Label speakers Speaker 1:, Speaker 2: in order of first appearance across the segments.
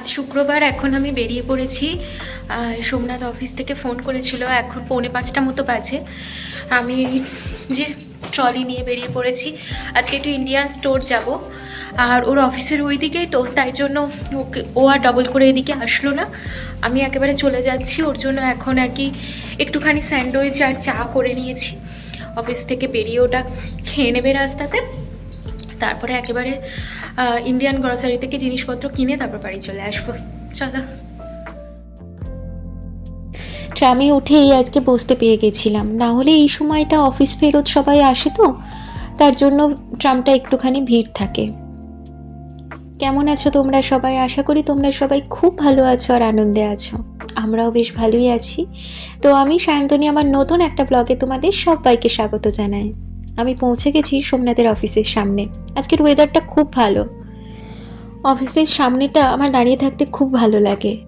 Speaker 1: আজ শুক্রবার, এখন আমি বেরিয়ে পড়েছি। সোমনাথ অফিস থেকে ফোন করেছিল, এখন পৌনে পাঁচটা মতো বাজে। আমি যে ট্রলি নিয়ে বেরিয়ে পড়েছি, আজকে একটু ইন্ডিয়ান স্টোর যাব। আর ওর অফিসের ওই দিকেই তো, তাই জন্য ওকে, ও আর ডবল করে এদিকে আসলো না। আমি একেবারে চলে যাচ্ছি, ওর জন্য এখন আর কি একটুখানি স্যান্ডউইচ আর চা করে নিয়েছি। অফিস থেকে বেরিয়ে ওটা খেয়ে নেবে রাস্তাতে। তারপরে একেবারে ইন্ডিয়ান গ্রসারি থেকে জিনিসপত্র কিনে তারপর বাড়ি চলে আসব। চলো।
Speaker 2: ট্রামে উঠেই আজকে বসতে পেয়ে গেছিলাম। না হলে এই সময়টা অফিস ফেরত সবাই আসে তো, তার জন্য ট্রামটা একটুখানি ভিড় থাকে। কেমন আছো তোমরা সবাই? আশা করি তোমরা সবাই খুব ভালো আছো আর আনন্দে আছো। আমরাও বেশ ভালোই আছি। তো আমি সায়ন্তনী, আমার নতুন একটা ব্লগে তোমাদের সবাইকে স্বাগত জানাই। আমি পৌঁছে গেছি সোমনাথের অফিসের সামনে। আজকের ওয়েদারটা খুব ভালো। অফিসের সামনেটা আমার দাঁড়িয়ে থাকতে খুব ভালো লাগে।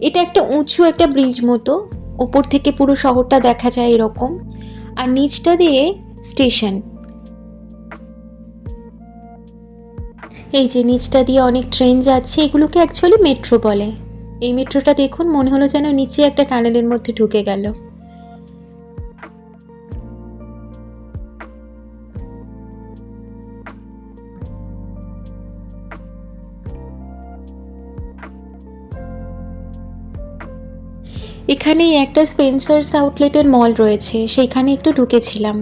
Speaker 2: এটা একটা উঁচু একটা ব্রিজ মতো, ওপর থেকে পুরো শহরটা দেখা যায় এরকম। আর নিচটা দিয়ে স্টেশন এই যে নিচটা দিয়ে অনেক ট্রেন যাচ্ছে, এগুলোকে অ্যাকচুয়ালি মেট্রো বলে। এই মেট্রোটা দেখুন, মনে হলো যেন নিচে একটা টানেলের মধ্যে ঢুকে গেল। এখানেই একটা স্পেন্সার্স আউটলেটের মল রয়েছে সেইখানে একটু ঢুকেছিলাম।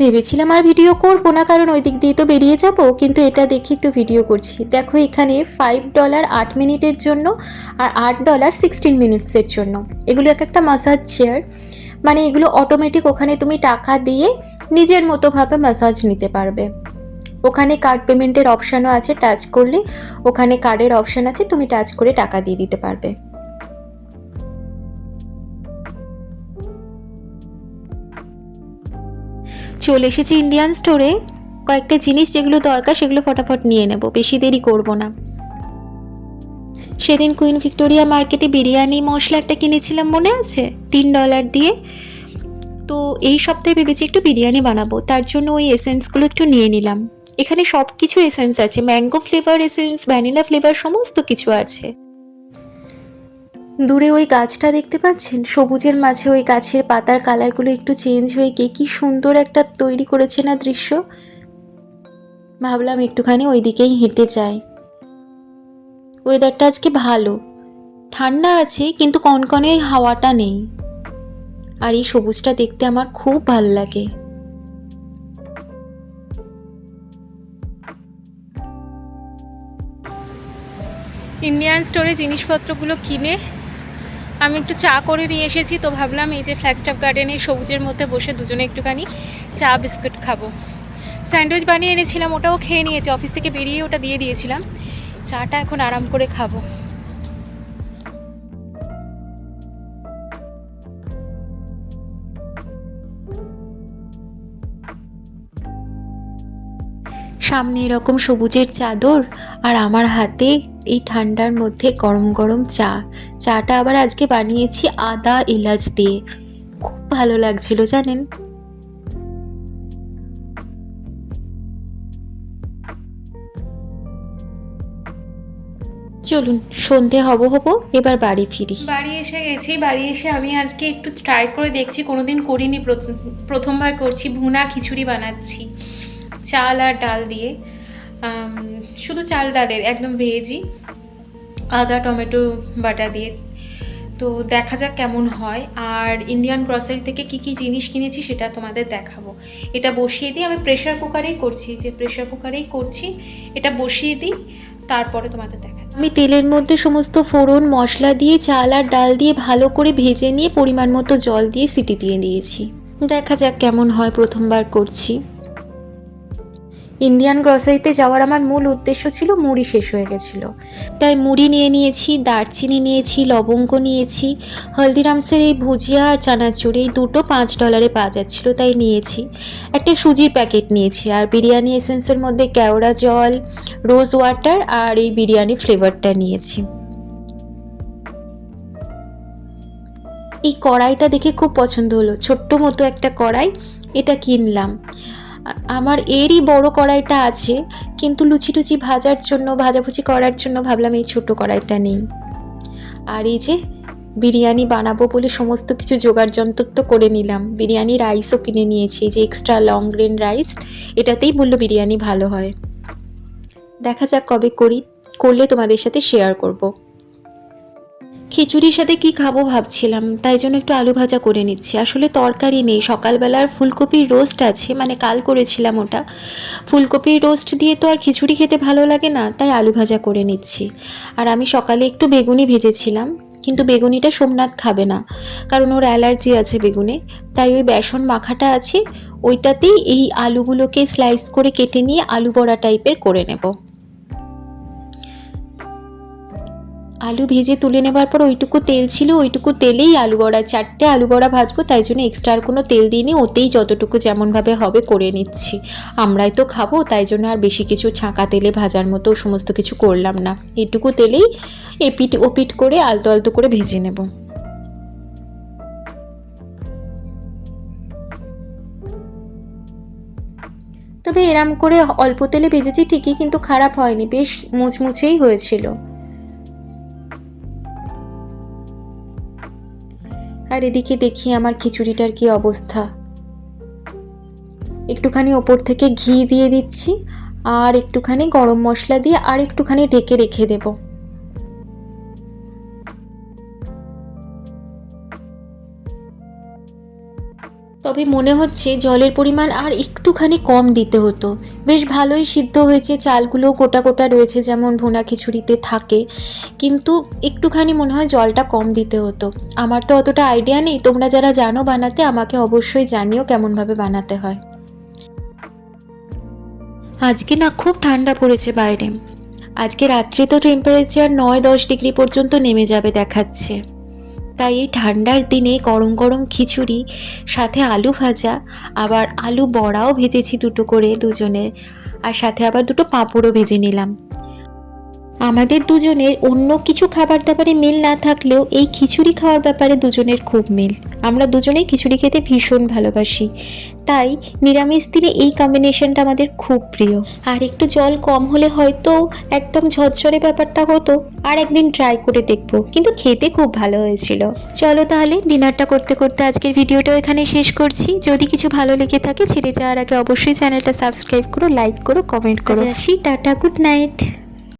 Speaker 2: ভেবেছিলাম আর ভিডিও করব না, কারণ ওই দিক দিয়ে তো বেরিয়ে যাব, কিন্তু এটা দেখে একটু ভিডিও করছি। দেখো এখানে ফাইভ ডলার আট মিনিটের জন্য আর আট ডলার সিক্সটিন মিনিটসের জন্য। এগুলো এক একটা মাসাজ চেয়ার মানে এগুলো অটোমেটিক ওখানে তুমি টাকা দিয়ে নিজের মতোভাবে মাসাজ নিতে পারবে। ওখানে কার্ড পেমেন্টের অপশানও আছে টাচ করলে ওখানে কার্ডের অপশান আছে, তুমি টাচ করে টাকা দিয়ে দিতে পারবে। চলে এসেছি ইন্ডিয়ান স্টোরে কয়েকটা জিনিস যেগুলো দরকার সেগুলো ফটাফট নিয়ে নেব, বেশি দেরি করব না। সেদিন কুইন ভিক্টোরিয়া মার্কেটে বিরিয়ানি, মশলা একটা কিনেছিলাম, মনে আছে? তিন ডলার দিয়ে। তো এই সপ্তাহে ভেবেছি একটু বিরিয়ানি বানাবো, তার জন্য ওই এসেন্সগুলো একটু নিয়ে নিলাম। এখানে সব কিছু এসেন্স আছে mango flavour essence vanilla flavour সমস্ত কিছু আছে। দূরে ওই গাছটা দেখতে পাচ্ছেন? সবুজের মাঝে ওই গাছের পাতার কালারগুলো একটু চেঞ্জ হয়ে গিয়ে কি সুন্দর একটা তৈরি করেছে না দৃশ্য? ভাবলাম একটুখানি ওই দিকেই হেঁটে যাই। ওয়েদারটা আজকে ভালো। ঠান্ডা আছে, কিন্তু কনকনে হাওয়াটা নেই। আর এই সবুজটা দেখতে আমার খুব ভালো লাগে।
Speaker 1: ইন্ডিয়ান স্টোরে জিনিসপত্রগুলো কিনে আমি একটু চা করে নিয়ে এসেছি, তো ভাবলাম এই যে ফ্ল্যাগস্টাফ গার্ডেনে সবুজের মধ্যে বসে দুজনে একটুখানি চা, বিস্কুট খাব। স্যান্ডউইচ বানিয়ে এনেছিলাম, ওটাও খেয়ে নিয়েছি, অফিস থেকে বেরিয়ে ওটা দিয়ে দিয়েছিলাম। চাটা এখন আরাম করে খাব।
Speaker 2: সামনে এরকম সবুজের চাদর আর আমার হাতে এই ঠান্ডার মধ্যে গরম গরম চা। চাটা আবার আজকে বানিয়েছি আদা এলাচ দিয়ে। খুব ভালো লাগছিল, জানেন? চলুন, সন্ধে হব হব, এবার বাড়ি ফিরি।
Speaker 1: বাড়ি এসে গেছি, বাড়ি এসে আমি আজকে একটু ট্রাই করে দেখছি, কোনোদিন করিনি, প্রথম- প্রথমবার করছি, ভুনা খিচুড়ি বানাচ্ছি। চাল আর ডাল দিয়ে শুধু চাল ডালের, একদম ভেজি আদা, টমেটো, বাটা দিয়ে। তো দেখা যাক কেমন হয়। আর ইন্ডিয়ান গ্রসারি থেকে কি কি জিনিস কিনেছি সেটা তোমাদের দেখাবো। এটা বসিয়ে দিই, আমি প্রেশার কুকারেই করছি, যে প্রেশার কুকারেই করছি, এটা বসিয়ে দিই, তারপরে তোমাদের দেখা
Speaker 2: আমি তেলের মধ্যে সমস্ত ফোড়ন, মশলা দিয়ে, চাল আর ডাল দিয়ে ভালো করে ভেজে নিয়ে পরিমাণ মতো জল দিয়ে সিটি দিয়ে দিয়েছি। দেখা যাক কেমন হয়, প্রথমবার করছি। ইন্ডিয়ান গ্রসারিতে যাওয়ার আমার মূল উদ্দেশ্য ছিল মুড়ি শেষ হয়ে গেছিল। তাই মুড়ি নিয়ে নিয়েছি, দারচিনি নিয়েছি, লবঙ্গ নিয়েছি, হলদিরামসের এই ভুজিয়া আর চানাচুর, এই দুটো পাঁচ ডলারে পাওয়া যাচ্ছিল, তাই নিয়েছি। একটা সুজির প্যাকেট নিয়েছি, আর বিরিয়ানি এসেন্সের মধ্যে কেওড়া জল, রোজ ওয়াটার আর এই বিরিয়ানি ফ্লেভারটা নিয়েছি। এই কড়াইটা দেখে খুব পছন্দ হলো। ছোট্ট মতো একটা কড়াই, এটা কিনলাম। আমার এরই বড় কড়াইটা আছে, কিন্তু লুচি টুচি ভাজার জন্য, ভাজাভুজি করার জন্য ভাবলাম এই ছোট কড়াইটা নেই। আর এই যে বিরিয়ানি বানাবো বলে সমস্ত কিছু জোগাড় যন্ত্র তো করে নিলাম। বিরিয়ানি রাইসও কিনে নিয়েছি যে এক্সট্রা লং গ্রেন রাইস এটাতেই বলল বিরিয়ানি ভালো হয়। দেখা যাক কবে করি, করলে তোমাদের সাথে শেয়ার করব। খিচুড়ির সাথে কি খাব ভাবছিলাম, তাই জন্য একটু আলু ভাজা করে নিচ্ছি। আসলে তরকারি নেই সকালবেলার ফুলকপির রোস্ট আছে মানে কাল করেছিলাম ওটা। ফুলকপির রোস্ট দিয়ে তো আর খিচুড়ি খেতে ভালো লাগে না, তাই আলু ভাজা করে নিচ্ছি। আর আমি সকালে একটু বেগুনি ভেজেছিলাম, কিন্তু বেগুনিটা সোমনাথ খাবে না, কারণ ওর অ্যালার্জি আছে বেগুনে। তাই ওই বেসন মাখাটা আছে, ওইটাতেই এই আলুগুলোকে স্লাইস করে কেটে নিয়ে আলু বড়া টাইপের করে নেব। আলু ভেজে তুলে নেবার পর ওইটুকু তেল ছিল, ওইটুকু তেলেই আলু বড়া। চারটে আলু বড়া ভাজবো, তাই জন্য এক্সট্রা আর কোনো তেল দিইনি, ওতেই যতটুকু যেমনভাবে হবে করে নিচ্ছি। আমরাই তো খাব, তাই জন্য আর বেশি কিছু ছাঁকা তেলে ভাজার মতো সমস্ত কিছু করলাম না। এইটুকু তেলেই এপিট ওপিট করে আলতো আলতো করে ভেজে নেব। তবে এরম করে অল্প তেলে ভেজেছি, ঠিকই কিন্তু খারাপ হয়নি, বেশ মুচমুচেই হয়েছিল। আর এদিকে দেখি আমার খিচুড়িটার কি অবস্থা। একটুখানি ওপর থেকে ঘি দিয়ে দিচ্ছি, আর একটুখানি গরম মশলা দিয়ে আর একটুখানি ঢেকে রেখে দেব। তবে মনে হচ্ছে জলের পরিমাণ আর একটুখানি কম দিতে হতো। বেশ ভালোই সিদ্ধ হয়েছে চালগুলো গোটা গোটা রয়েছে যেমন ভুনা খিচুড়িতে থাকে। কিন্তু একটুখানি মনে হয় জলটা কম দিতে হতো। আমার তো অতটা আইডিয়া নেই, তোমরা যারা জানো বানাতে আমাকে অবশ্যই জানিও কেমনভাবে বানাতে হয়। আজকে না খুব ঠান্ডা পড়েছে বাইরে। আজকে রাত্রে তো টেম্পারেচার নয় দশ ডিগ্রি পর্যন্ত নেমে যাবে দেখাচ্ছে। তাই এই ঠান্ডার দিনে গরম গরম খিচুড়ি, সাথে আলু ভাজা, আবার আলু বড়াও ভেজেছি দুটো করে দুজনের, আর সাথে আবার দুটো পাঁপড়ও ভেজে নিলাম। আমাদের দুজনের অন্য কিছু খাবার দাবারে মিল না থাকলেও এই খিচুড়ি খাওয়ার ব্যাপারে দুজনের খুব মিল। আমরা দুজনেই খিচুড়ি খেতে ভীষণ ভালোবাসি। তাই নিরামিষ দিনে এই কম্বিনেশনটা আমাদের খুব প্রিয়। আর একটু জল কম হলে হয়তো একদম ঝরঝরে ব্যাপারটা হতো আর একদিন ট্রাই করে দেখব। কিন্তু খেতে খুব ভালো হয়েছিল। চলো তাহলে ডিনারটা করতে করতে আজকের ভিডিওটাও এখানে শেষ করছি। যদি কিছু ভালো লেগে থাকে ছেড়ে যাওয়ার আগে অবশ্যই চ্যানেলটা সাবস্ক্রাইব করো লাইক করো কমেন্ট করো। আসি টাটা গুড নাইট